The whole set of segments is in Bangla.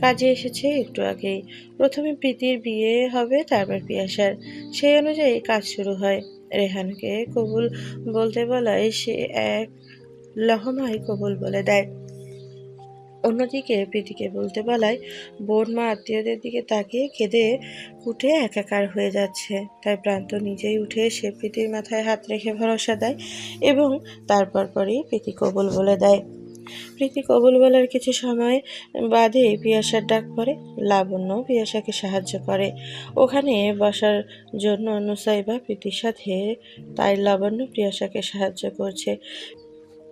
কাজে এসেছে, একটু আগেই। প্রথমে প্রীতির বিয়ে হবে, তারপর পিয়াসার। সেই অনুযায়ী কাজ শুরু হয়। রেহানকে কবুল বলতে বলায় সে এক লহমায় কবুল বলে দেয়। অন্যদিকে প্রীতিকে বলতে বলায় বোন মা আত্মীয়দের দিকে তাকিয়ে কেঁদে উঠে একাকার হয়ে যাচ্ছে। তাই প্রান্ত নিজেই উঠে এসে প্রীতির মাথায় হাত রেখে ভরসা দেয় এবং তারপর পরেই প্রীতি কবুল বলে দেয়। প্রীতি কবুল বলার কিছু সময় বাদে পিয়াসার ডাক পড়ে, লাবণ্য পিয়াসাকে সাহায্য করে। ওখানে বসার জন্য নুসাইবা প্রীতির সাথে, তাই লাবণ্য পিয়াসাকে সাহায্য করছে।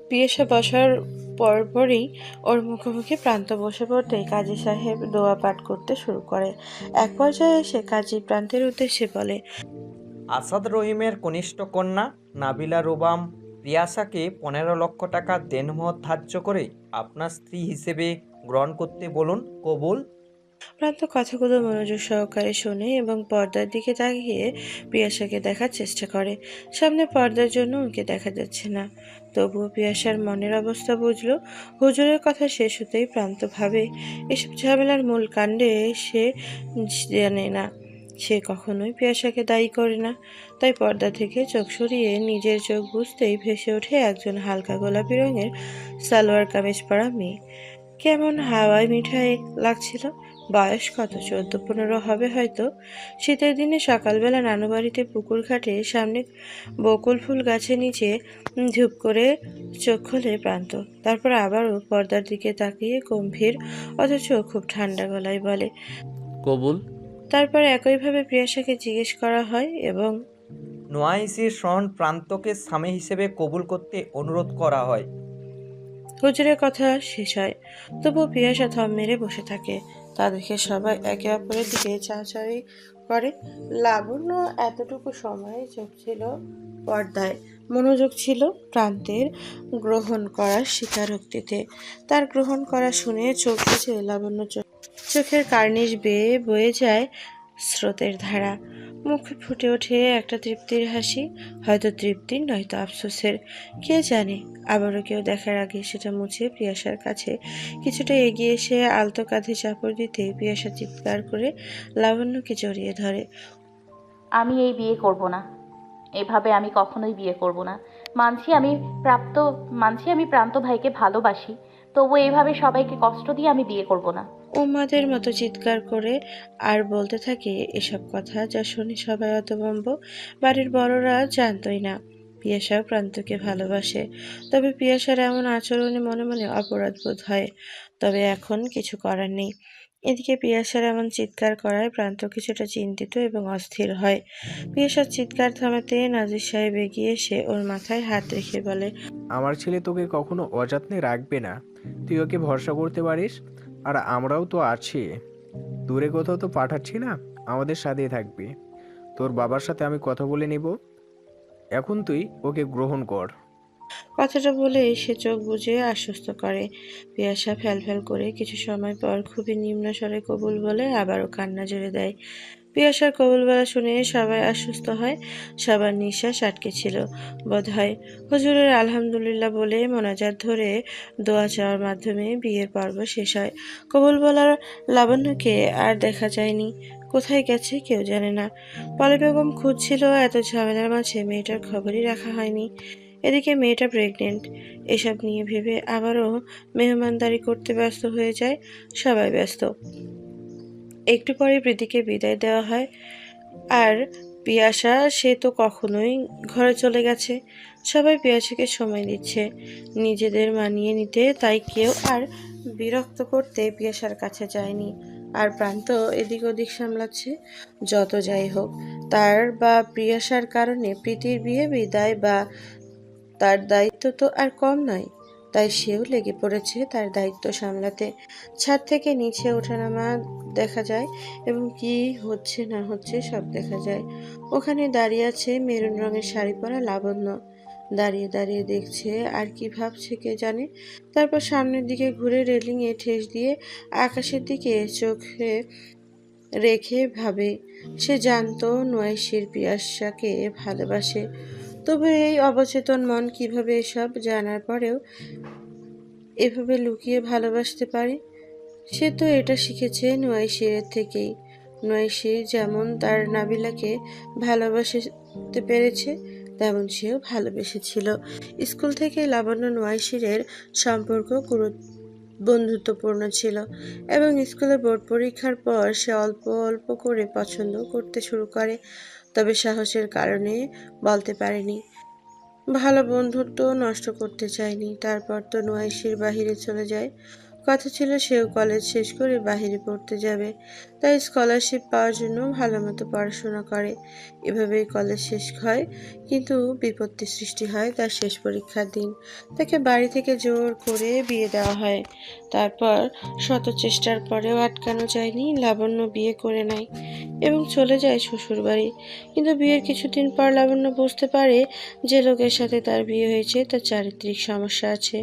পিয়াসা বসার পরপরই ওর মুখোমুখি প্রান্ত বসে পড়তেই কাজী সাহেব দোয়া পাঠ করতে শুরু করে। এক পর্যায়ে এসে কাজী প্রান্তের উদ্দেশ্যে বলে, আসাদ রহিমের কনিষ্ঠ কন্যা নাবিলা রুবাম পিয়াসাকে পনেরো লক্ষ টাকা দেনমত ধার্য করে আপনার স্ত্রী হিসেবে গ্রহণ করতে বলুন, কবুল। প্রান্ত কথাগুলো মনোযোগ সহকারে শোনে এবং পর্দার দিকে তাকিয়ে পিয়াসাকে দেখার চেষ্টা করে। সামনে পর্দার জন্য ওকে দেখা যাচ্ছে না। তবুও পিয়াসার মনের অবস্থা বুঝলো, হুজুরের কথা শেষ হতেই প্রান্ত ভাবে এসব ঝামেলার মূল কাণ্ডে সে জানে না। সে কখনোই পিয়াসাকে দায়ী করে না। তাই পর্দা থেকে চোখ সরিয়ে নিজের চোখ বুঝতেই ভেসে ওঠে একজন হালকা গোলাপি রঙের সালোয়ার কামিজ পরা মেয়ে। কেমন হাওয়ায় মিঠাই লাগছিল? বয়স কত? চোদ্দ, পনেরো হবে হয়তো। শীতের দিনে সকালবেলা নানু বাড়িতে পুকুর ঘাটে সামনে বকুল ফুল গাছের নিচে ঝুপ করে চোখ খোলে প্রান্ত। তারপর আবারও পর্দার দিকে তাকিয়ে গম্ভীর, অথচ খুব ঠান্ডা গলায় বলে, কবুল তারপর একইভাবে প্রিয়াসাকে জিজ্ঞেস করা হয় এবং নোয়াইসির শরণ প্রান্তকে স্বামী হিসেবে কবুল করতে অনুরোধ করা হয়। হুজুরের কথা শেষ হয়। তবুও পিয়াসা থম মেরে বসে থাকে। তা দেখে সবাই একে অপরের দিকে চাচারি করে। লাবণ্য এতটুকু সময় চোখ ছিল পর্দায়। মনোযোগ ছিল প্রান্তের গ্রহণ করার স্বীকারোক্তিতে। তার গ্রহণ করা শুনে চোখ বুঝে লাবণ্য চোখ চোখের কার্নিশ বেয়ে বয়ে যায় স্রোতের ধারা। মুখে ফুটে ওঠে একটা তৃপ্তির হাসি। হয়তো তৃপ্তির নয়তো আফসোসের। কে জানে? আবারও কেউ দেখার আগে সেটা মুছে পিয়াসার কাছে। কিছুটা এগিয়ে এসে আলতো কাঁধে চাপড় দিতে পিয়াসা চিৎকার করে লাবণ্যকে জড়িয়ে ধরে। আমি এই বিয়ে করব না। এভাবে আমি কখনোই বিয়ে করব না। মানছি আমি প্রাপ্ত, মানছি আমি প্রান্ত ভাইকে ভালোবাসি। তবু এইভাবে সবাইকে কষ্ট দিয়ে আমি বিয়ে করব না। উম্মাদের মতো চিৎকার করে আর বলতে থাকে এসব কথা যা শুনে সবাই অতবম্ব বাড়ির বড়রা জানতই না। পিয়াসাও প্রান্তকে ভালোবাসে। তবে পিয়াসার এমন আচরণে মনে মনে অপরাধ বোধ হয়। তবে এখন কিছু করার নেই। এদিকে পিয়াসার এমন চিৎকার করায় প্রান্ত কিছুটা চিন্তিত এবং অস্থির হয়। পিয়াসার চিৎকার থামাতে নাজির সাহেব এগিয়ে এসে ওর মাথায় হাত রেখে বলে, আমার ছেলে তোকে কখনো অযত্নে রাখবে না। তুই ওকে ভরসা করতে পারিস? আর আমরাও তো আছি। দূরে কোথাও তো পাঠাচ্ছি না, আমাদের সাথেই থাকবি। তোর বাবার সাথে আমি কথা বলে নিব। এখন তুই ওকে গ্রহণ কর। কথাটা বলে সে চোখ বুঝে আশ্বস্ত করে। পিয়াসা ফ্যাল ফ্যাল করে কিছু সময় পর খুবই নিম্ন স্বরে কবুল বলে আবারও কান্না জুড়ে দেয়। পিয়াসার কবুল বলা শুনে সবাই আশ্বস্ত হয়, সবার নিঃশ্বাস আটকে ছিল বোধ হয় হুজুরের আলহামদুলিল্লাহ বলে মোনাজাত ধরে দোয়া চাওয়ার মাধ্যমে বিয়ের পর্ব শেষ হয়। কবুল বলার লাবণ্যকে আর দেখা যায়নি। কোথায় গেছে কেউ জানে না। পলি বেগম খুঁজছিল, এত ঝামেলার মাঝে মেয়েটার খবরই রাখা হয়নি। এদিকে মেয়েটা প্রেগনেন্ট এসব নিয়ে ভেবে আবারও মেহমানদারি করতে ব্যস্ত হয়ে যায়, সবাই ব্যস্ত। একটু পরে প্রীতিকে বিদায় দেওয়া হয়। আর পিয়াসা, সে তো কখনোই ঘরে চলে গেছে। সবাই পিয়াসাকে সময় দিচ্ছে নিজেদের মানিয়ে নিতে, তাই কেউ আর বিরক্ত করতে পিয়াসার কাছে যায়নি। আর প্রান্ত এদিক ওদিক সামলাচ্ছে, যত যাই হোক। তার বা প্রিয়াসার কারণে প্রীতির বিয়ে, বিদায় বা তার দায়িত্ব তো আর কম নয়। তাই সেও লেগে পড়েছে তার দায়িত্ব সামলাতে। ছাদ থেকে নিচে ওঠানামা দেখা যায় এবং কি হচ্ছে না হচ্ছে সব দেখা যায়। ওখানে দাঁড়িয়ে আছে মেরুন রঙের শাড়ি পরা লাবণ্য। দাঁড়িয়ে দাঁড়িয়ে দেখছে আর কি ভাবছে কে জানে। তারপর সামনের দিকে ঘুরে রেলিংয়ে ঠেস দিয়ে আকাশের দিকে চোখে রেখে ভাবে, সে জানতো নয় শিল্পী পিয়াসাকে ভালোবাসে। তবে এই অবচেতন মন কীভাবে এসব জানার পরেও এভাবে লুকিয়ে ভালোবাসতে পারে? সে তো এটা শিখেছে নুয়াইশিরের থেকেই। নুয়াইশির যেমন তার নাবিলাকে ভালোবাসতে পেরেছে, তেমন সেও ভালোবেসেছিল। স্কুল থেকে লাবণ্য নুয়াইশিরের সম্পর্ক গুরু বন্ধুত্বপূর্ণ ছিল এবং স্কুলে বোর্ড পরীক্ষার পর সে অল্প অল্প করে পছন্দ করতে শুরু করে। তবে সাহসের কারণে বলতে পারেনি। ভালো বন্ধুত্ব নষ্ট করতে চায়নি। তারপর তো নোয়াইশির বাহিরে চলে যায়। কথা ছিল সেও কলেজ শেষ করে বাহিরে পড়তে যাবে, তাই স্কলারশিপ পাওয়ার জন্য ভালো মতো পড়াশোনা করে। এভাবেই কলেজ শেষ হয়, কিন্তু বিপত্তি সৃষ্টি হয় তার শেষ পরীক্ষার দিন। তাকে বাড়ি থেকে জোর করে বিয়ে দেওয়া হয়। তারপর শত চেষ্টার পরেও আটকানো যায়নি, লাবণ্য বিয়ে করে নেয় এবং চলে যায় শ্বশুরবাড়ি কিন্তু বিয়ের কিছুদিন পর লাবণ্য বুঝতে পারে যে লোকের সাথে তার বিয়ে হয়েছে, তার চারিত্রিক সমস্যা আছে।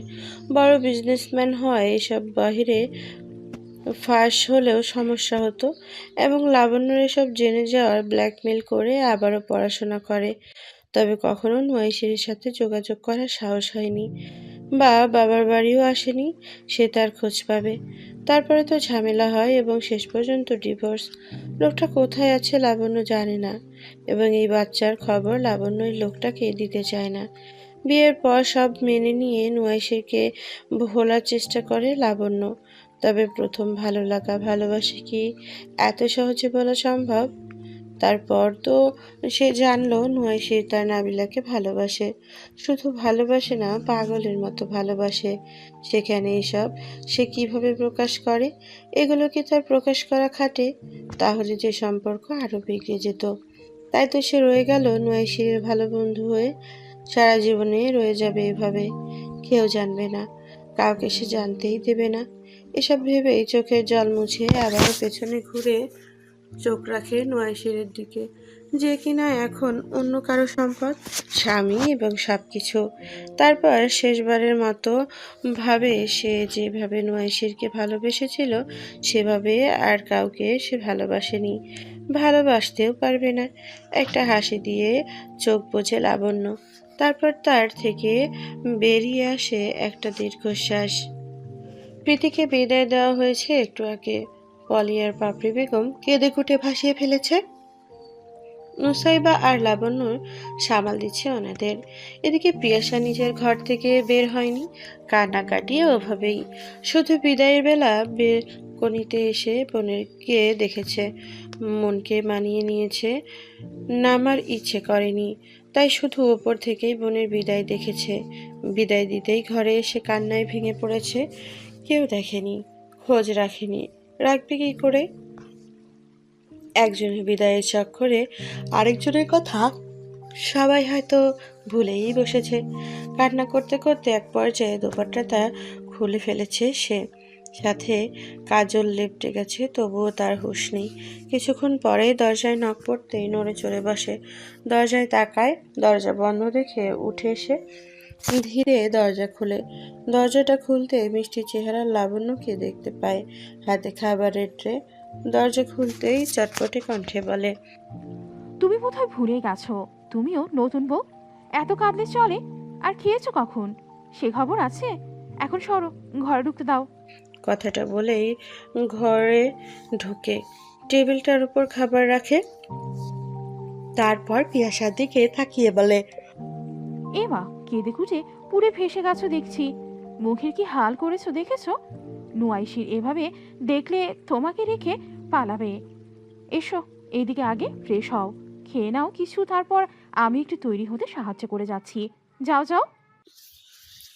বড় বিজনেসম্যান হয় এসব বাহিরে ফাঁস হলেও সমস্যা হতো এবং লাবণ্যর এসব জেনে যাওয়ার ব্ল্যাকমেল করে আবারও পড়াশোনা করে। তবে কখনো নয়শির সাথে যোগাযোগ করার সাহস হয়নি। বা বাবার বাড়িও আসেনি, সে তার খোঁজ পাবে। তারপরে তো ঝামেলা হয় এবং শেষ পর্যন্ত ডিভোর্স। লোকটা কোথায় আছে লাবণ্য জানে না এবং এই বাচ্চার খবর লাবণ্য লোকটাকে দিতে চায় না। বিয়ের পর সব মেনে নিয়ে নুয়াইশিরকে ভোলার চেষ্টা করে লাবণ্য। তবে প্রথম ভালো লাগা ভালোবাসে কি এত সহজে বলা সম্ভব? তারপর তো সে জানলো নুয়াইশির তার নাবিলাকে ভালোবাসে। শুধু ভালোবাসে না, পাগলের মতো ভালোবাসে। সেখানে এসব সে কীভাবে প্রকাশ করে? এগুলোকে তার প্রকাশ করা খাটে? তাহলে যে সম্পর্ক আরও বিগড়ে যেত। তাই তো সে রয়ে গেল নুয়াইশিরের ভালো বন্ধু হয়ে সারা জীবনে রয়ে যাবে এভাবে, কেউ জানবে না, কাউকে সে জানতেই দেবে না। এসব ভেবেই চোখের জল মুছে আবারও পেছনে ঘুরে চোখ রাখে নোয়াইশিরের দিকে। যে কিনা এখন অন্য কারও সম্পদ, স্বামী এবং সব কিছু তারপর শেষবারের মতো ভাবে সে যেভাবে নোয়াইশিরকে ভালোবেসেছিল, সেভাবে আর কাউকে সে ভালোবাসেনি। ভালোবাসতেও পারবে না। একটা হাসি দিয়ে চোখ বোঝে লাবণ্য। তারপর তার থেকে বেরিয়ে আসে একটা দীর্ঘশ্বাস। প্রীতিকে বিদায় দেওয়া হয়েছে একটু আগে। পলিয়ার পাপড়ি বেগম কেঁদে কুটে ভাসিয়ে ফেলেছে। নুসাইবা আর লাবণ্য সামাল দিচ্ছে ওনাদের এদিকে প্রিয়াসা নিজের ঘর থেকে বের হয়নি। কান্নাকাটি ওভাবেই শুধু বিদায়ের বেলা বেলকনিতে এসে বোনেরকে দেখেছে। মনকে মানিয়ে নিয়েছে। নামার ইচ্ছে করেনি। তাই শুধু ওপর থেকেই বোনের বিদায় দেখেছে। বিদায় দিতেই ঘরে এসে কান্নায় ভেঙে পড়েছে। কেউ দেখেনি, খোঁজ রাখেনি। রাখবে কি করে? একজনের বিদায়ের চক্করে আরেকজনের কথা সবাই হয়তো ভুলেই বসেছে। কান্না করতে করতে এক পর্যায়ে দোপাট্টাটা খুলে ফেলেছে সে। সাথে কাজল লেপটে গেছে, তবুও তার হুঁশ নেই। কিছুক্ষণ পরে দরজায় নখ পড়তেই নড়ে চড়ে বসে। দরজায় তাকায়, দরজা বন্ধ দেখে উঠে এসে ধীরে দরজা খুলে। দরজাটা খুলতে মিষ্টি চেহারার লাবণ্যকে দেখতে পায়। হাতে খাবারের ট্রে, দরজা খুলতেই চটপটে কণ্ঠে বলে, তুমি বোধহয় ভুলে গেছো, তুমিও নতুন বউ? এত কাঁদলে চলে? আর খেয়েছো কখন? সে খবর আছে? এখন সরো, ঘরে ঢুকতে দাও। কথাটা বলেই ঘরে ঢুকে। টেবিলটার উপর খাবার রাখে। তারপর পিয়াসার দিকে তাকিয়ে বলে, এ মা, কেঁদে কুটে পুড়ে ভেসে গেছো দেখছি। মুখের কি হাল করেছ দেখেছ? নুয়াইশির এভাবে দেখলে তোমাকে রেখে পালাবে। এসো এইদিকে আগে ফ্রেশ হও। খেয়ে নাও কিছু, তারপর আমি একটু তৈরি হতে সাহায্য করে যাচ্ছি। যাও যাও।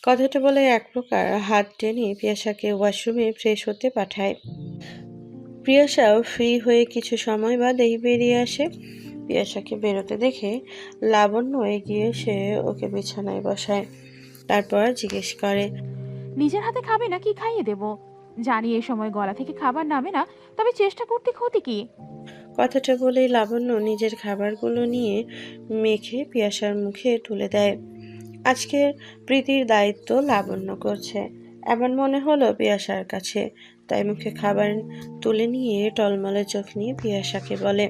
কথাটা বলে এক প্রকার হাত টেনে পিয়াসাকে ওয়াশরুমে ফ্রেশ হতে পাঠায়। পিয়াসাও ফ্রি হয়ে কিছু সময় বাদেই বেরিয়ে আসে। পিয়াসাকে বেরোতে দেখে লাবণ্য এগিয়ে সে ওকে বিছানায় বসায় তারপর জিজ্ঞেস করে নিজের হাতে খাবে না কি খাইয়ে দেব? জানি এই সময় গলা থেকে খাবার নামে না তবে চেষ্টা করতে ক্ষতি কি? কথাটা বলেই লাবণ্য নিজের খাবারগুলো নিয়ে মেখে পিয়াসার মুখে তুলে দেয়। আজকের প্রীতির দায়িত্ব লাবণ্য করছে। এমন মনে হলো পিয়াসার কাছে। তাই মুখে খাবার তুলে নিয়ে টলমলে চোখ নিয়ে পিয়াসাকে বলে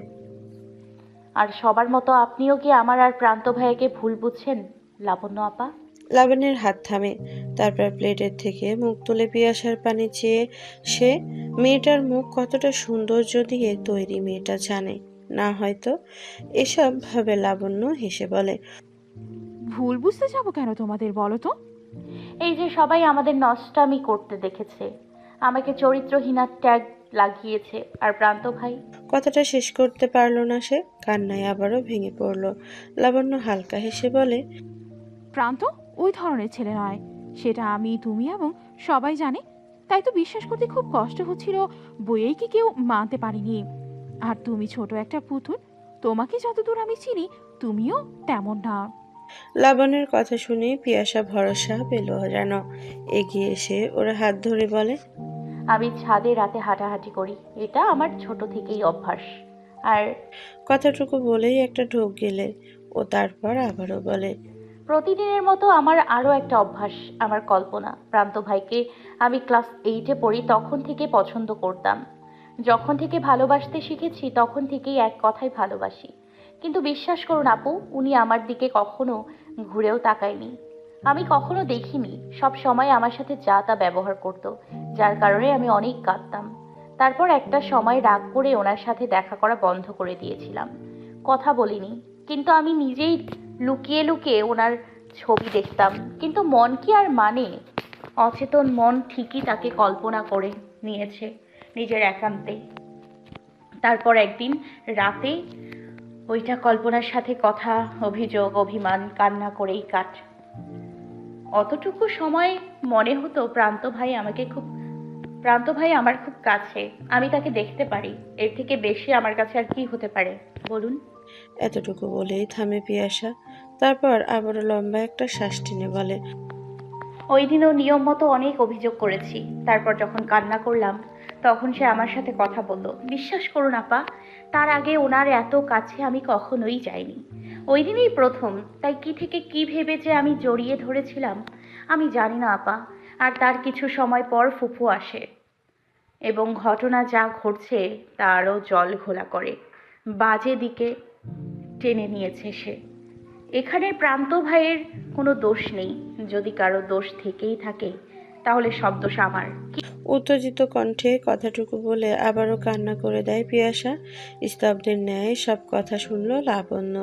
আর সবার মতো আপনিও কি আমার আর প্রান্ত ভাইয়াকে ভুল বুঝছেন লাবণ্য আপা? লাবণ্যের হাত থামে। তারপর প্লেটের থেকে মুখ তুলে পিয়াসার পানি চেয়ে সে মেয়েটার মুখ কতটা সৌন্দর্য দিয়ে তৈরি মেয়েটা জানে। না হয়তো এসব ভাবে লাবণ্য হেসে বলে ভুল বুঝতে যাব কেন তোমাদের বলো তো? এই যে সবাই আমাদের নষ্টামি করতে দেখেছে। আমাকে চরিত্রহীনার ট্যাগ লাগিয়েছে। আর প্রান্ত ভাই? কথাটা শেষ করতে পারল না সে। কান্নায় আবারও ভেঙে পড়ল। লাবণ্য হালকা হেসে বলে প্রান্ত ওই ধরনের ছেলে নয়। সেটা আমি তুমি এবং সবাই জানে। তাই তো বিশ্বাস করতে খুব কষ্ট হচ্ছিল বইয়েই কি কেউ মানতে পারিনি। আর তুমি ছোট একটা পুতুল তোমাকে যতদূর আমি চিনি তুমিও তেমন না। লাবণের কথা শুনে পিয়াসা ভরসা পেল যেন এগিয়ে এসে ওরা হাত ধরে বলে আমি ছাদে রাতে হাঁটাহাঁটি করি। এটা আমার ছোট থেকেই অভ্যাস। আর কথাটুকু বলেই একটা ঢোক গেলে ও তারপর আবারও বলে প্রতিদিনের মতো আমার আরও একটা অভ্যাস আমার কল্পনা। প্রান্ত ভাইকে আমি ক্লাস এইটে পড়ি তখন থেকে পছন্দ করতাম। যখন থেকে ভালোবাসতে শিখেছি তখন থেকেই এক কথায় ভালোবাসি। কিন্তু বিশ্বাস করুন আপু, উনি আমার দিকে কখনো ঘুরেও তাকায়নি। আমি কখনো দেখিনি, সব সময় আমার সাথে যা তা ব্যবহার করতো, যার কারণে আমি অনেক কাঁদতাম। তারপর একটা সময় রাগ করে ওনার সাথে দেখা করা বন্ধ করে দিয়েছিলাম। কথা বলিনি, কিন্তু আমি নিজেই লুকিয়ে লুকিয়ে ওনার ছবি দেখতাম। কিন্তু মন কি আর মানে? অচেতন মন ঠিকই তাকে কল্পনা করে নিয়েছে নিজের একান্তে। তারপর একদিন রাতে ওইটা কল্পনার সাথে কথা অভিযোগ অভিমান কান্না করেই কাট। অতটুকু সময় মনে হতো প্রান্ত ভাই আমাকে খুব প্রান্ত ভাই আমার খুব কাছে। আমি তাকে দেখতে পারি। এর থেকে বেশি আমার কাছে আর কি হতে পারে? বলুন। এতটুকু বলেই থামে পিয়াসা। তারপর আবারও লম্বা একটা শ্বাস টেনে বলে ওই দিনও নিয়ম মতো অনেক অভিযোগ করেছি। তারপর যখন কান্না করলাম তখন সে আমার সাথে কথা বলল, বিশ্বাস করুন আপা, তার আগে ওনার এত কাছে আমি কখনোই যাইনি। ওই দিনই প্রথম, তাই কি থেকে কি ভেবে যে আমি জড়িয়ে ধরেছিলাম, আমি জানি না আপা, আর তার কিছু সময় পর ফুফু আসে। এবং ঘটনা যা ঘটছে তা আরও জল ঘোলা করে। বাজে দিকে টেনে নিয়েছে সে। এখানে প্রান্ত ভাইয়ের কোনো দোষ নেই, যদি কারও দোষ থেকেই থাকে তাহলে সব দোষ আমার উত্তেজিত কণ্ঠে কথাটুকু বলে আবারও কান্না করে দেয় পিয়াসা। স্তব্ধের ন্যায় সব কথা শুনল লাবণ্য।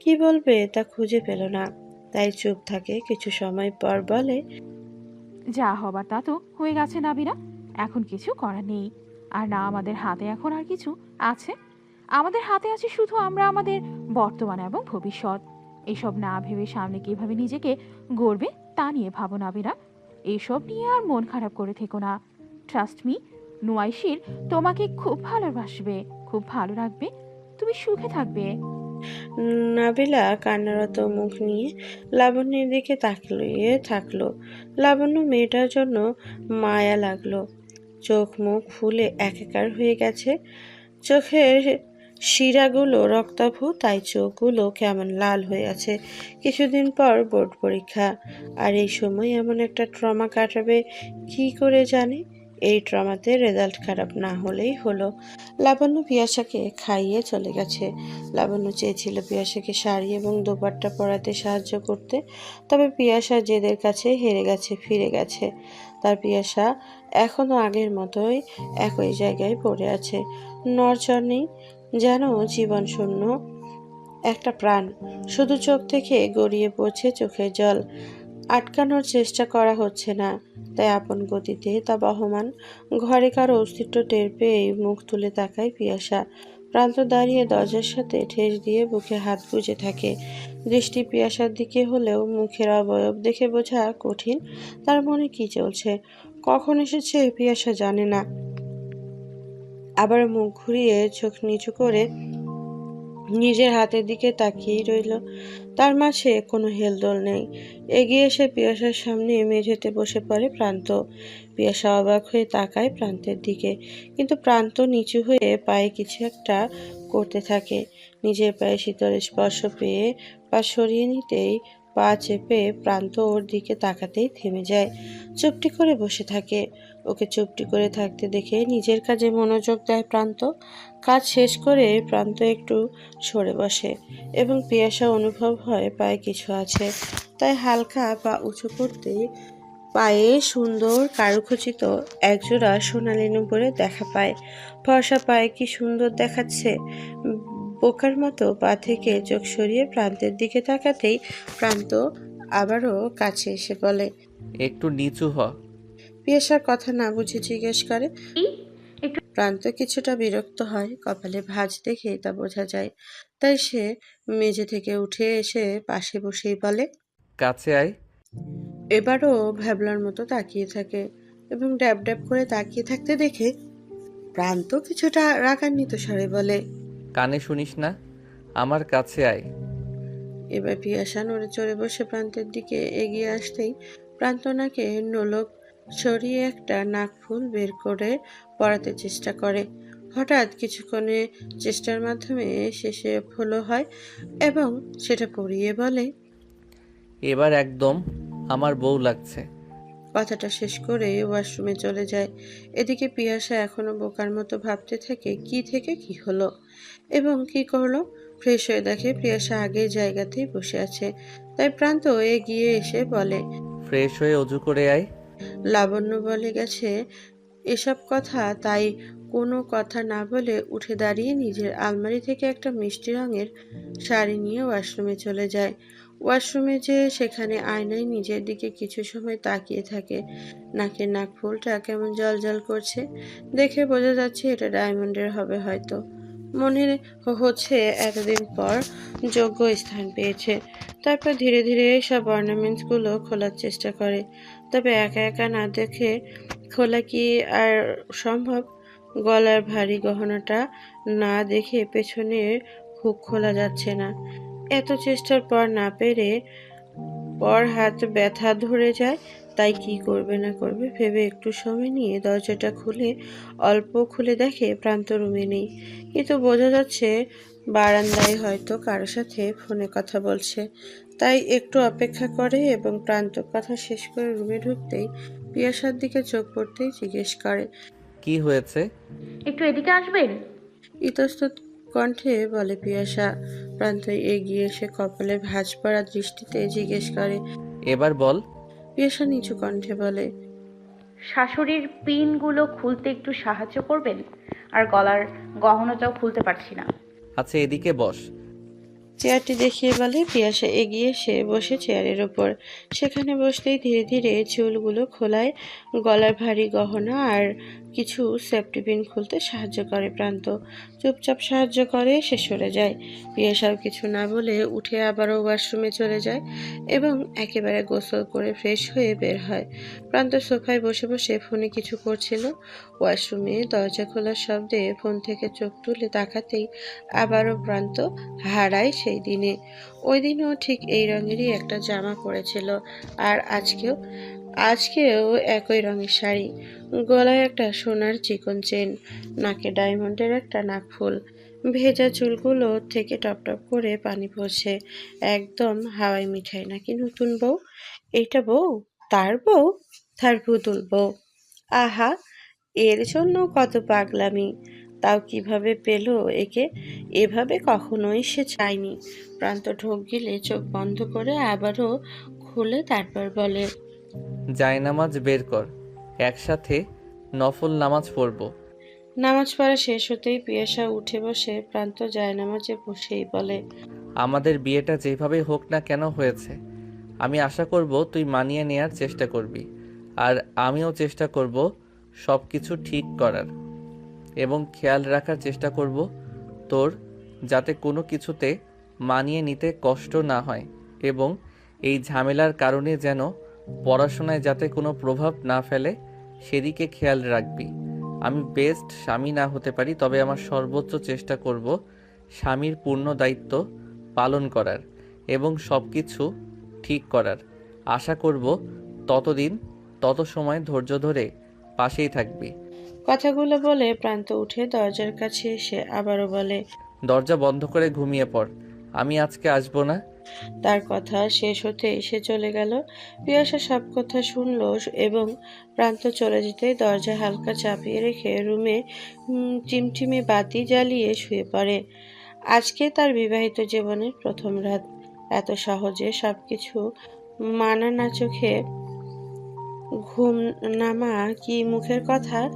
কি বলবে তা খুঁজে পেল না। তাই চুপ থাকে কিছু সময় পর বলে যা হবার তা তো হয়ে গেছে নাবিরা এখন কিছু করার নেই। আর না আমাদের হাতে এখন আর কিছু আছে। আমাদের হাতে আছে শুধু আমরা আমাদের বর্তমান এবং ভবিষ্যৎ। এসব না ভেবে সামনে কীভাবে নিজেকে গড়বে তা নিয়ে ভাবো নাবিরা। এইসব নিয়ে আর মন খারাপ করে থেকো না। ট্রাস্ট মি নুয়াইশির তোমাকে খুব ভালোবাসবে, খুব ভালো রাখবে। তুমি সুখে থাকবে। নাবিলা কান্নারত মুখ নিয়ে লাবণ্যের দিকে তাকিয়ে থাকল। লাবণ্য মেয়েটার জন্য মায়া লাগল। চোখ মুখ ফুলে একাকার হয়ে গেছে। চোখের শিরাগুলো রক্তাভ, তাই চোখগুলো কেমন লাল হয়ে আছে। কিছুদিন পর বোর্ড পরীক্ষা। আর এই সময় এমন একটা ট্রমা কাটাবে, কি করে জানে? এই ট্রমাতে রেজাল্ট খারাপ না হলেই হলো। লাবণ্য পিয়াসাকে খাইয়ে চলে গেছে। লাবণ্য চেয়েছিল পিয়াসাকে শাড়ি এবং দোপাট্টা পরাতে সাহায্য করতে, তবে পিয়াসা জেদের কাছে হেরে গেছে, ফিরে গেছে। তার পিয়াসা এখনও আগের মতোই একই জায়গায় পড়ে আছে। নড়চড় নেই যেন জীবন শূন্য একটা প্রাণ। শুধু চোখ থেকে গড়িয়ে পড়ছে চোখের জল। আটকানোর চেষ্টা করা হচ্ছে না। তাই আপন গতিতে তা বহমান ঘরে কারও অস্তিত্ব টের পেয়েই মুখ তুলে তাকায় পিয়াসা। প্রান্ত দাঁড়িয়ে দরজার সাথে ঠেস দিয়ে বুকে হাত গুজে থাকে। দৃষ্টি পিয়াসার দিকে হলেও মুখের অবয়ব দেখে বোঝা কঠিন। তার মনে কি চলছে? কখন এসেছে পিয়াসা জানে না। আবার মুখ ঘুরিয়ে চোখ নিচু করে নিজের হাতের দিকে তাকিয়েই রইল। তার মাঝে কোনো হেলদোল নেই। এগিয়ে এসে পিয়াসার সামনে মেঝেতে বসে পড়ে প্রান্ত। পিয়াসা অবাক হয়ে তাকায় প্রান্তের দিকে। কিন্তু প্রান্ত নিচু হয়ে পায়ে কিছু একটা করতে থাকে। নিজের পায়ে শীতল স্পর্শ পেয়ে পা সরিয়ে নিতেই পা চেপে প্রান্ত ওর দিকে তাকাতেই থেমে যায়। চুপটি করে বসে থাকে। ওকে চুপটি করে থাকতে দেখে নিজের কাজে মনোযোগ দেয় প্রান্ত। কাজ শেষ করে প্রান্ত একটু সরে বসে এবং পিয়াসা অনুভব হয় পায়ে কিছু আছে। তাই হালকা পা উঁচু করতে পায়ে সুন্দর কারুখচিত একজোড়া সোনালি নুপুরে দেখা পায়। ফর্সা পায়ে কি সুন্দর দেখাচ্ছে। বোকার মতো পা থেকে চোখ সরিয়ে প্রান্তের দিকে তাকাতেই প্রান্ত আবারও কাছে এসে বলে, একটু নিচু হ। পিয়াসার কথা না বুঝে জিজ্ঞেস করে? প্রান্ত কিছুটা বিরক্ত হয় কপালে ভাঁজ দেখে তা বোঝা যায়। তাই সে মেঝে থেকে উঠে এসে পাশে বসেই বলে কাছে আয়। এবারও ভ্যাবলার মতো তাকিয়ে থাকে এবং ড্যাব ড্যাব করে তাকিয়ে থাকতে দেখে প্রান্ত কিছুটা রাগান্বিত স্বরে বলে কানে শুনিস না? আমার কাছে আয়। এবার পিয়াসা নড়ে চড়ে বসে প্রান্তের দিকে এগিয়ে আসতেই প্রান্ত নাকে নোলক সরিয়ে একটা নাকফুল বের করে পড়াতে চেষ্টা করে। হঠাৎ কিছুক্ষণে চেষ্টার মাধ্যমে শেষে ফলো হয় এবং সেটা পড়িয়ে বলে এবার একদম আমার বউ লাগছে। কথাটা শেষ করে ওয়াশরুমে চলে যায়। এদিকে পিয়াসা এখনও বোকার মতো ভাবতে থাকে কি থেকে কি হলো? এবং কি করল? ফ্রেশ হয়ে দেখে পিয়াসা আগের জায়গাতেই বসে আছে। তাই প্রান্ত এগিয়ে এসে বলে ফ্রেশ হয়ে অজু করে আয়। লাবণ্য বলে গেছে, এসব কথা তাই কোনো কথা না বলে উঠে দাঁড়িয়ে নিজের আলমারি থেকে একটা মিষ্টি রঙের শাড়ি নিয়ে ওয়াশরুমে চলে যায়। ওয়াশরুমে যে সেখানে আয়নায় নিজের দিকে কিছু সময় তাকিয়ে থাকে। নাকের নাক ফুলটা কেমন জল জল করছে। দেখে বোঝা যাচ্ছে এটা ডায়মন্ডের হবে হয়তো। মনে হচ্ছে এতদিন পর যোগ্য স্থান পেয়েছে। তারপর ধীরে ধীরে সব অর্নামেন্টসগুলো খোলার চেষ্টা করে। তবে একা একা না দেখে খোলা কি আর সম্ভব? গলার ভারী গহনাটা না দেখে পেছনে হুক খোলা যাচ্ছে না। এত চেষ্টার পর না পেরে পর হাত ব্যথা ধরে যায়, তাই কি করবে না করবে ভেবে একটু সময় নিয়ে দরজাটা খুলে অল্প খুলে দেখে প্রান্ত রুমে নেই। কিন্তু বোঝা যাচ্ছে বারান্দায় হয়তো কারোর সাথে ফোনে কথা বলছে। তাই একটু অপেক্ষা করে এবং প্রান্ত কথা শেষ করে রুমে ঢুকতেই পিয়াসার দিকে চোখ পড়তেই জিজ্ঞেস করে কি হয়েছে? একটু এদিকে আসবেন? ইতস্তত কণ্ঠে বলে পিয়াসা প্রান্ত এগিয়ে এসে কপালে ভাঁজ পড়া দৃষ্টিতে জিজ্ঞেস করে এবার বল। পিয়াসা নিচু কণ্ঠে বলে শাশুড়ির পিনগুলো খুলতে একটু সাহায্য করবেন? আর গলার গহনাটাও খুলতে পারছি না। আচ্ছা এদিকে বস। চেয়ারটি দেখিয়ে বলে, পিয়াসা এগিয়ে এসে বসে চেয়ারের ওপর। সেখানে বসতেই ধীরে ধীরে চুলগুলো খোলায়, গলার ভারী গহনা আর কিছু সেফটি পিন খুলতে সাহায্য করে প্রান্ত। চুপচাপ সাহায্য করে, সে সরে যায়। পিয়াসাও কিছু না বলে উঠে আবারও ওয়াশরুমে চলে যায় এবং একেবারে গোসল করে ফ্রেশ হয়ে বের হয়। প্রান্ত সোফায় বসে বসে ফোনে কিছু করছিল। ওয়াশরুমে দরজা খোলার শব্দে ফোন থেকে চোখ তুলে তাকাতেই আবারও প্রান্ত হারায় সেই দিনে। ওই দিনও ঠিক এই রঙেরই একটা জামা পরেছিল আর আজকেও আজকেও একই রঙের শাড়ি। গলায় একটা সোনার চিকন চেন, নাকে ডায়মন্ডের একটা নাকফুল। ভেজা চুলগুলো থেকে টপ টপ করে পানি পড়ছে। একদম হাওয়াই মিঠাই নাকি নতুন বউ? এইটা বউ? তার বউ? তার পুতুল বউ? আহা! এর জন্য কত পাগলামি? তাও কীভাবে পেল একে? এভাবে কখনোই সে চায়নি। প্রান্ত ঢোক গিলে চোখ বন্ধ করে আবারও খুলে তারপর বলে জায়নামাজ বের কর একসাথে নফল নামাজ পড়ব। নামাজ পড়া শেষ হতেই পিয়াসা উঠে বসে প্রান্ত যায় নামাজে বসেই বলে আমাদের বিয়েটা যেভাবে হোক না কেন হয়েছে আমি আশা করব তুই মানিয়ে নেয়ার চেষ্টা করবি আর আমিও চেষ্টা করব সব কিছু ঠিক করার। এবং খেয়াল রাখার চেষ্টা করব তোর, যাতে কোনো কিছুতে মানিয়ে নিতে কষ্ট না হয় এবং এই ঝামেলার কারণে যেন পড়াশোনায় যাতে কোনো প্রভাব না ফেলে, সেদিকে খেয়াল রাখবি। আমি বেস্ট স্বামী না হতে পারি, তবে আমার সর্বোচ্চ চেষ্টা করব স্বামীর পূর্ণ দায়িত্ব পালন করার এবং সব কিছু ঠিক করার। আশা করব ততদিন, তত সময় ধৈর্য ধরে পাশেই থাকবি। কথাগুলো বলে প্রান্ত উঠে দরজার কাছে এসে আবারও বলে দরজা বন্ধ করে ঘুমিয়ে পড়। আমি আজকে আসব না? তার কথা শেষ হতেই সে চলে গেল। পিয়াসা সব কথা শুনল এবং প্রান্ত চলে যেতে দরজা হালকা চাপিয়ে রেখে রুমে টিমটিমে বাতি জ্বালিয়ে শুয়ে পড়ে। আজকে তার বিবাহিত জীবনের প্রথম রাত। এত সহজে সবকিছু মানা না চোখে ঘুম নামা কি মুখের কথা?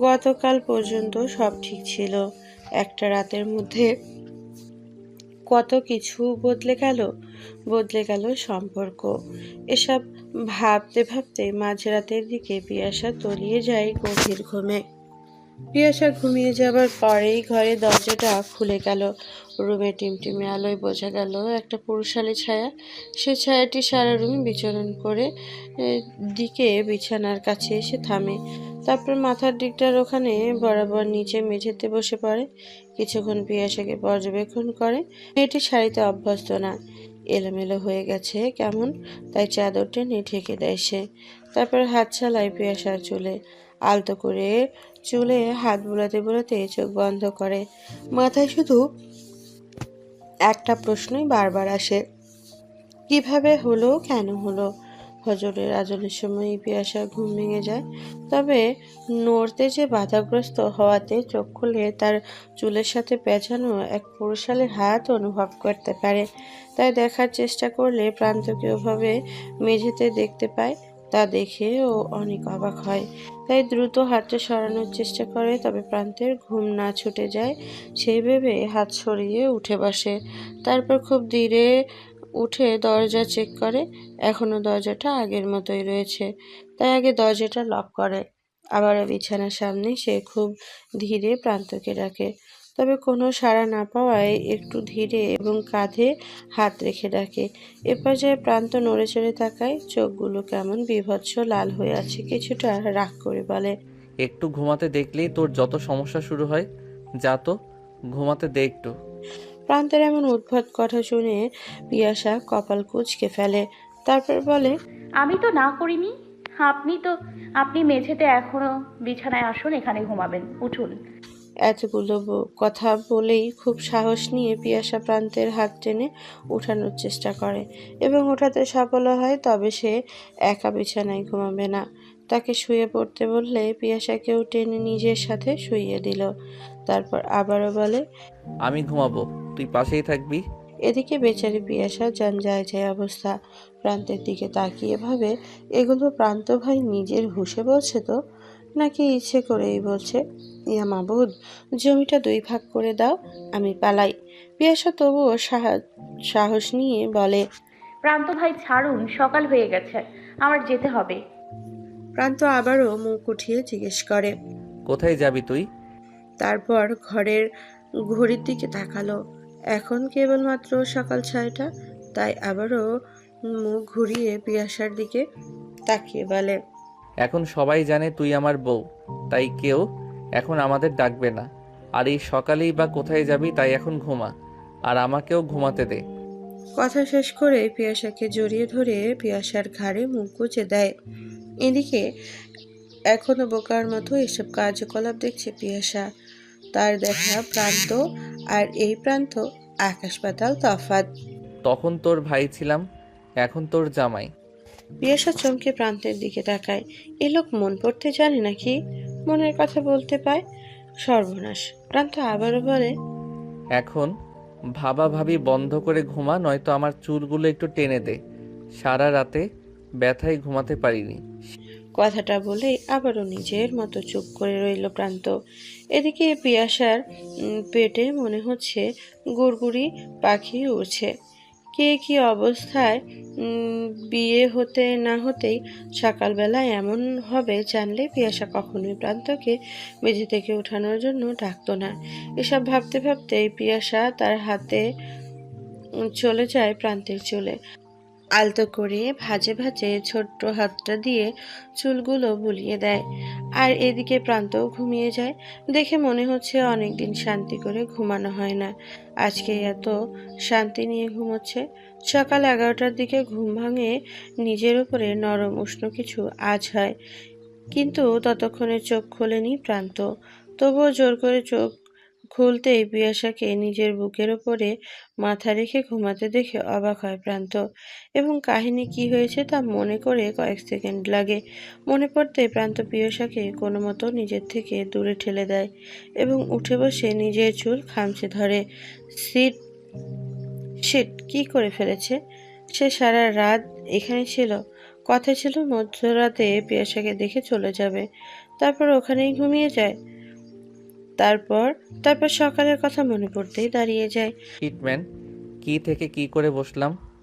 গতকাল পর্যন্ত সব ঠিক ছিল। একটা রাতের মধ্যে কত কিছু বদলে গেল বদলে গেল সম্পর্ক। এসব ভাবতে ভাবতে মাঝরাতের দিকে পিয়াসা তলিয়ে যায় গভীর ঘুমে। পিয়াসা ঘুমিয়ে যাবার পরেই ঘরে দরজাটা খুলে গেল। রুমে টিমটিমে আলোয় বোঝা গেল, একটা পুরুষালী ছায়া। সে ছায়াটি সারা রুমে বিচরণ করে দিকে বিছানার কাছে এসে থামে। তারপর মাথার দিকটার ওখানে বরাবর নিচে মেঝেতে বসে পড়ে। কিছুক্ষণ পিয়াসাকে পর্যবেক্ষণ করে, মেয়েটি শাড়িতে অভ্যস্ত না। এলোমেলো হয়ে গেছে কেমন, তাই চাদর টেনে ঢেকে দেয় সে। তারপর হাত চালায় পিয়াসার চুলে। আলতো করে চুলে হাত বোলাতে বোলাতে চোখ বন্ধ করে। মাথায় শুধু একটা প্রশ্নই বারবার আসে, কীভাবে হলো, কেন হলো? হজরের আজনের সময় পিয়াসা ঘুম ভেঙে যায়, তবে নড়তে যে বাধাগ্রস্ত হওয়াতে চোখ খুলে তার চুলের সাথে পেঁচানো এক পুরুষালের হাত অনুভব করতে পারে। তাই দেখার চেষ্টা করলে প্রান্তকে ওভাবে মেঝেতে দেখতে পায়। তা দেখে ও অনেক অবাক হয়। তাই দ্রুত হাতটা সরানোর চেষ্টা করে, তবে প্রান্তের ঘুম না ছুটে যায়, সেই ভেবে হাত সরিয়ে উঠে বসে। তারপর খুব ধীরে উঠে দরজা চেক করে এখনও দরজাটা আগের মতোই রয়েছে। তাই আগে দরজাটা লক করে। আবারও বিছানার সামনে সে খুব ধীরে প্রান্তকে ডাকে। তবে কোনো সাড়া না পাওয়ায় একটু ধীরে এবং কাঁধে হাত রেখে ডাকে। এ পর্যায়ে প্রান্ত নড়ে চড়ে তাকায় চোখগুলো কেমন বিভৎস লাল হয়ে আছে কিছুটা রাগ করে বলে একটু ঘুমাতে দেখলেই তোর যত সমস্যা শুরু হয় যা তো ঘুমাতে দে একটু। প্রান্তের এমন উদ্ভট কথা শুনে পিয়াসা কপাল কুঁচকে ফেলে তারপর বলে আমি তো না করিনি আপনি তো আপনি মেঝেতে এখনও বিছানায় আসুন এখানে ঘুমাবেন উঠুন। এতগুলো কথা বলেই খুব সাহস নিয়ে পিয়াসা প্রান্তের হাত টেনে ওঠানোর চেষ্টা করে এবং ওঠাতে সফল হয় তবে সে একা বিছানায় ঘুমাবে না। তাকে শুয়ে পড়তে বললে পিয়াসাকেও টেনে নিজের সাথে শুইয়ে দিল। তারপর আবারও বলে আমি ঘুমাবো তুই পাশেই থাকবি? এদিকে বেচারি পিয়াসা যান যায় যায় অবস্থা। প্রান্তের দিকে তাকিয়ে ভাবে এগুলো প্রান্ত ভাই নিজের হুঁশে বলছে তো? নাকি ইচ্ছে করেই বলছে? ইয়া মাবুদ জমিটা দুই ভাগ করে দাও আমি পালাই। পিয়াসা তবুও সাহা- সাহস নিয়ে বলে প্রান্ত ভাই ছাড়ুন সকাল হয়ে গেছে আমার যেতে হবে। প্রান্ত আবারও মুখ উঠিয়ে জিজ্ঞেস করে কোথায় যাবি তুই? তারপর ঘরের ঘড়ির দিকে তাকালো। এখন কেবলমাত্র সকাল ছয়টা তাই আবারও মুখ ঘুরিয়ে পিয়াসার দিকে তাকিয়ে বলে এখন সবাই জানে তুই আমার বউ তাই কেউ এখন আমাদের ডাকবে না। আর এই সকালেই বা কোথায় যাবি তাই এখন ঘুমা। আর আমাকেও ঘুমাতে দে। কথা শেষ করে পিয়াসাকে জড়িয়ে ধরে পিয়াসার ঘাড়ে মুখ গুজে দেয়। এদিকে এখনও বোকার মতো এসব কার্যকলাপ দেখছে পিয়াসা। তার দেখা প্রান্ত আর এই প্রান্ত আকাশ পাতাল তফাৎ। তখন তোর ভাই ছিলাম এখন তোর জামাই। পিয়াসা চমকে প্রান্তের দিকে তাকায়। এ লোক মন পড়তে জানে নাকি? মনের কথা বলতে পায়? সর্বনাশ। প্রান্ত আবারও বলে এখন ভাবা ভাবি বন্ধ করে ঘুমা নয়তো আমার চুলগুলো একটু টেনে দে। সারা রাতে ব্যথায় ঘুমাতে পারিনি। কথাটা বলেই আবারও নিজের মতো চুপ করে রইল প্রান্ত। এদিকে পিয়াসার পেটে মনে হচ্ছে গুড়গুড়ি পাখি উড়ছে। কে কি অবস্থায় বিয়ে হতে না হতেই সকালবেলা এমন হবে জানলে পিয়াসা কখনোই প্রান্তকে মেঝে থেকে উঠানোর জন্য ডাকত না। এসব ভাবতে ভাবতেই পিয়াসা তার হাতে চলে যায় প্রান্তের চুলে। আলতো করে ভাজে ভাজে ছোট্ট হাতটা দিয়ে চুলগুলো বুলিয়ে দেয়। আর এদিকে প্রান্তও ঘুমিয়ে যায়। দেখে মনে হচ্ছে অনেকদিন শান্তি করে ঘুমানো হয় না। আজকে এত শান্তি নিয়ে ঘুমোচ্ছে। সকাল এগারোটার দিকে ঘুম ভাঙে নিজের উপরে নরম উষ্ণ কিছু আজ হয়। কিন্তু ততক্ষণে চোখ খোলেনি প্রান্ত। তবুও জোর করে চোখ খুলতেই পিয়াসাকে নিজের বুকের ওপরে মাথা রেখে ঘুমাতে দেখে অবাক হয় প্রান্ত। এবং কাহিনী কি হয়েছে তা মনে করে কয়েক সেকেন্ড লাগে। মনে পড়তে প্রান্ত পিয়াসাকে কোনো মতো নিজের থেকে দূরে ঠেলে দেয় এবং উঠে বসে নিজের চুল খামচে ধরে। সিট সিট, কি করে ফেলেছে? সে সারা রাত এখানে ছিল। কথা ছিল মধ্যরাতে পিয়াসাকে দেখে চলে যাবে। তারপর ওখানেই ঘুমিয়ে যায়। তারপর তারপর সকালের কথা মনে পড়তেই দাঁড়িয়ে যায়। হিটম্যান কি থেকে কি করে বসলাম?